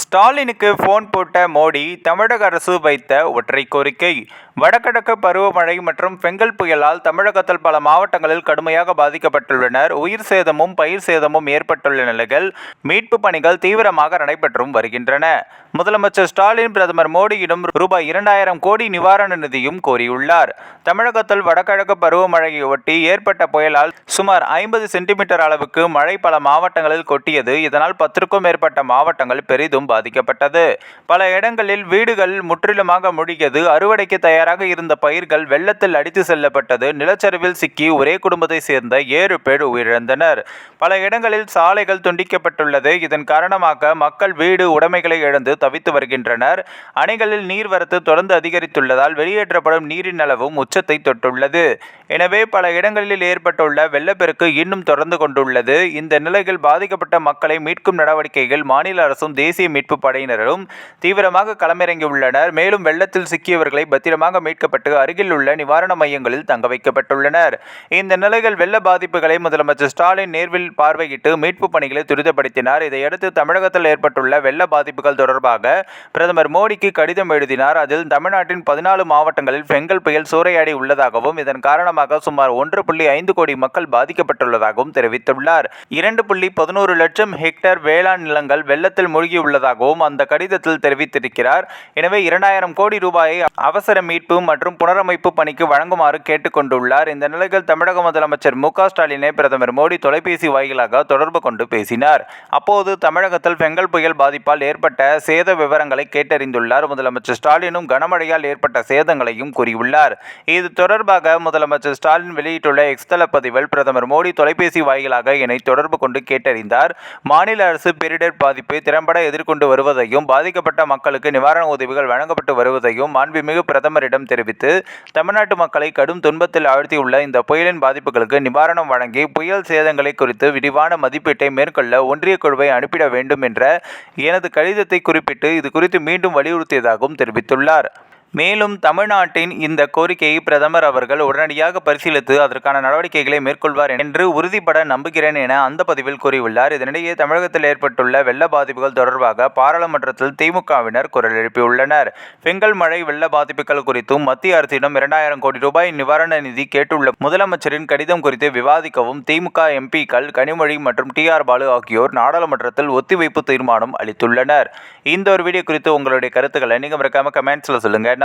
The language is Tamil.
ஸ்டாலினுக்கு போன் போட்ட மோடி தமிழக அரசு வைத்த ஒற்றை கோரிக்கை. வடகிழக்கு பருவமழை மற்றும் பெங்கல் புயலால் தமிழகத்தில் பல மாவட்டங்களில் கடுமையாக பாதிக்கப்பட்டுள்ளனர். உயிர் சேதமும் பயிர் சேதமும் ஏற்பட்டுள்ள நிலையில் மீட்பு பணிகள் தீவிரமாக நடைபெற்றும் வருகின்றன. முதலமைச்சர் ஸ்டாலின் பிரதமர் மோடியிடம் ரூபாய் இரண்டாயிரம் கோடி நிவாரண நிதியும் கோரியுள்ளார். தமிழகத்தில் வடகிழக்கு பருவமழையை ஒட்டி ஏற்பட்ட புயலால் சுமார் ஐம்பது சென்டிமீட்டர் அளவுக்கு மழை பல மாவட்டங்களில் கொட்டியது. இதனால் பத்திற்கும் மேற்பட்ட மாவட்டங்கள் பெரிதும் பாதிக்கப்பட்டது. பல இடங்களில் வீடுகள் முற்றிலுமாக முழுகியது. அறுவடைக்கு தயாராக இருந்த பயிர்கள் வெள்ளத்தில் அடித்து செல்லப்பட்டது. நிலச்சரிவில் சிக்கி ஒரே குடும்பத்தை சேர்ந்த ஏழு பேர் உயிரிழந்தனர். பல இடங்களில் சாலைகள் துண்டிக்கப்பட்டுள்ளது. இதன் காரணமாக மக்கள் வீடு உடைமைகளை இழந்து தவித்து வருகின்றனர். அணைகளில் நீர்வரத்து தொடர்ந்து அதிகரித்துள்ளதால் வெளியேற்றப்படும் நீரின் அளவும் உச்சத்தை தொட்டுள்ளது. எனவே பல இடங்களில் ஏற்பட்டுள்ள வெள்ளப்பெருக்கு இன்னும் தொடர்ந்து கொண்டுள்ளது. இந்த நிலையில் பாதிக்கப்பட்ட மக்களை மீட்கும் நடவடிக்கைகள் மாநில அரசும் தேசிய மீட்பு படையினரும் தீவிரமாக களமிறங்கியுள்ளனர் மேலும் வெள்ளத்தில் சிக்கியவர்களை பத்திரமாக மீட்கப்பட்டு அருகில் உள்ள நிவாரண மையங்களில் தங்க வைக்கப்பட்டுள்ளனர். இந்த நிலையில் வெள்ள பாதிப்புகளை முதலமைச்சர் ஸ்டாலின் நேர்வில் பார்வையிட்டு மீட்பு பணிகளை துரிதப்படுத்தினார். இதையடுத்து தமிழகத்தில் ஏற்பட்டுள்ள வெள்ள பாதிப்புகள் தொடர்பாக பிரதமர் மோடிக்கு கடிதம் எழுதினார். அதில் தமிழ்நாட்டின் பதினாலு மாவட்டங்களில் பெங்கல் புயல் சூறையாடி உள்ளதாகவும் இதன் காரணமாக சுமார் ஒன்று புள்ளி ஐந்து கோடி மக்கள் பாதிக்கப்பட்டுள்ளதாகவும் தெரிவித்துள்ளார். இரண்டு புள்ளி பதினோரு லட்சம் ஹெக்டேர் வேளாண் நிலங்கள் வெள்ளத்தில் மூழ்கியுள்ள உள்ளதாகவும் அந்த கடிதத்தில் தெரிவித்திருக்கிறார். எனவே இரண்டாயிரம் கோடி ரூபாயை அவசர மீட்பு மற்றும் புனரமைப்பு பணிக்கு வழங்குமாறு கேட்டுக்கொண்டுள்ளார். இந்த நிலையில் தமிழக முதலமைச்சர் மு ஸ்டாலினை பிரதமர் மோடி தொலைபேசி வாயிலாக தொடர்பு கொண்டு பேசினார். அப்போது தமிழகத்தில் பெங்கல் புயல் பாதிப்பால் ஏற்பட்ட சேத விவரங்களை கேட்டறிந்துள்ளார். முதலமைச்சர் ஸ்டாலினும் கனமழையால் ஏற்பட்ட சேதங்களையும் கூறியுள்ளார். இது தொடர்பாக முதலமைச்சர் ஸ்டாலின் வெளியிட்டுள்ள எக்ஸ்தல பதிவில் பிரதமர் மோடி தொலைபேசி வாயிலாக என்னை தொடர்பு கொண்டு கேட்டறிந்தார். மாநில அரசு பேரிடர் பாதிப்பை திறம்பட மேற்கொண்டு வருவதையும் பாதிக்கப்பட்ட மக்களுக்கு நிவாரண உதவிகள் வழங்கப்பட்டு வருவதையும் மாண்புமிகு பிரதமரிடம் தெரிவித்து தமிழ்நாட்டு மக்களை கடும் துன்பத்தில் ஆழ்த்தியுள்ள இந்த புயலின் பாதிப்புகளுக்கு நிவாரணம் வழங்கி புயல் சேதங்களை குறித்து விரிவான மதிப்பீட்டை மேற்கொள்ள ஒன்றிய குழுவை அனுப்பிட வேண்டும் என்ற எனது கடிதத்தை குறிப்பிட்டு இது குறித்து மீண்டும் வலியுறுத்தியதாகவும் தெரிவித்துள்ளார். மேலும் தமிழ்நாட்டின் இந்த கோரிக்கையை பிரதமர் அவர்கள் உடனடியாக பரிசீலித்து அதற்கான நடவடிக்கைகளை மேற்கொள்வார் என்று உறுதிபட நம்புகிறேன் என அந்த பதிவில் கூறியுள்ளார். இதனிடையே தமிழகத்தில் ஏற்பட்டுள்ள வெள்ள பாதிப்புகள் தொடர்பாக பாராளுமன்றத்தில் திமுகவினர் குரல் எழுப்பியுள்ளனர். பெங்கல் மழை வெள்ள பாதிப்புகள் குறித்தும் மத்திய அரசிடம் இரண்டாயிரம் கோடி ரூபாய் நிவாரண நிதி கேட்டுள்ள முதலமைச்சரின் கடிதம் குறித்து விவாதிக்கவும் திமுக எம்பிக்கள் கனிமொழி மற்றும் டி ஆர் பாலு ஆகியோர் நாடாளுமன்றத்தில் ஒத்திவைப்பு தீர்மானம் அளித்துள்ளனர். இந்த ஒரு வீடியோ குறித்து உங்களுடைய கருத்துக்களை நீங்கள் மறக்காம கமெண்ட்ஸில் சொல்லுங்கள்